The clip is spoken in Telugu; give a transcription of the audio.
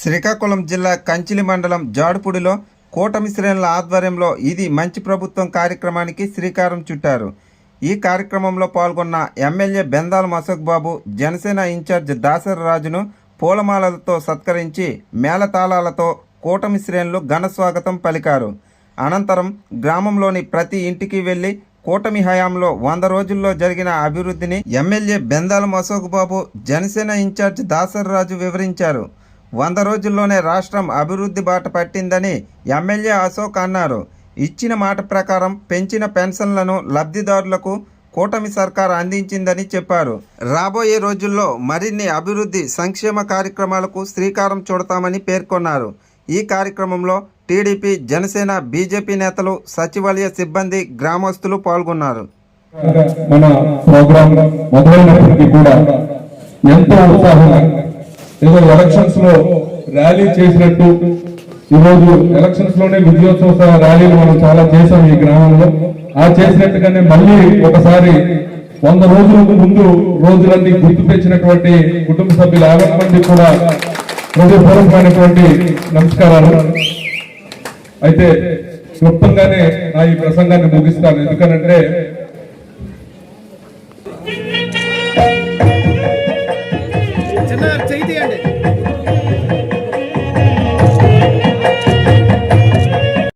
శ్రీకాకుళం జిల్లా కంచిలి మండలం జాడుపూడిలో కూటమి శ్రేణుల ఆధ్వర్యంలో ఇది మంచి ప్రభుత్వం కార్యక్రమానికి శ్రీకారం చుట్టారు. ఈ కార్యక్రమంలో పాల్గొన్న ఎమ్మెల్యే బెందాల అశోక్ బాబు జనసేన ఇన్ఛార్జ్ దాసరి రాజును పూలమాలలతో సత్కరించి మేళతాళాలతో కూటమి శ్రేణులు ఘన స్వాగతం పలికారు. అనంతరం గ్రామంలోని ప్రతి ఇంటికి వెళ్ళి కూటమి హయాంలో వంద రోజుల్లో జరిగిన అభివృద్ధిని ఎమ్మెల్యే బెందాల అశోక్ బాబు జనసేన ఇన్ఛార్జ్ దాసరి రాజు వివరించారు. వంద రోజుల్లోనే రాష్ట్రం అభివృద్ధి బాట పట్టిందని ఎమ్మెల్యే అశోక్ అన్నారు. ఇచ్చిన మాట ప్రకారం పెంచిన పెన్షన్లను లబ్ధిదారులకు కూటమి సర్కార్ అందించిందని చెప్పారు. రాబోయే రోజుల్లో మరిన్ని అభివృద్ధి సంక్షేమ కార్యక్రమాలకు శ్రీకారం చుడతామని పేర్కొన్నారు. ఈ కార్యక్రమంలో టీడీపీ జనసేన బీజేపీ నేతలు సచివాలయ సిబ్బంది గ్రామస్తులు పాల్గొన్నారు. మన ప్రోగ్రాం మొదలైనప్పటికీ కూడా ఎంతో ఉత్సాహంగా ఏదో ఎలక్షన్స్లో ర్యాలీ చేసినట్టు ఈరోజు ఎలక్షన్స్లోనే విజయోత్సవ ర్యాలీలు మనం చాలా చేశాం ఈ గ్రామంలో. ఆ చేసినట్టుగానే మళ్ళీ ఒకసారి వంద రోజులకు ముందు రోజులన్నీ గుర్తు తెచ్చినటువంటి కుటుంబ సభ్యులు యాభై మంది కూడా హృదయపూర్వకమైనటువంటి నమస్కారాలు. అయితే క్లుప్తంగానే నా ఈ ప్రసంగాన్ని ముగిస్తాను. ఎందుకనంటే చిన్న చేయి తీయండి.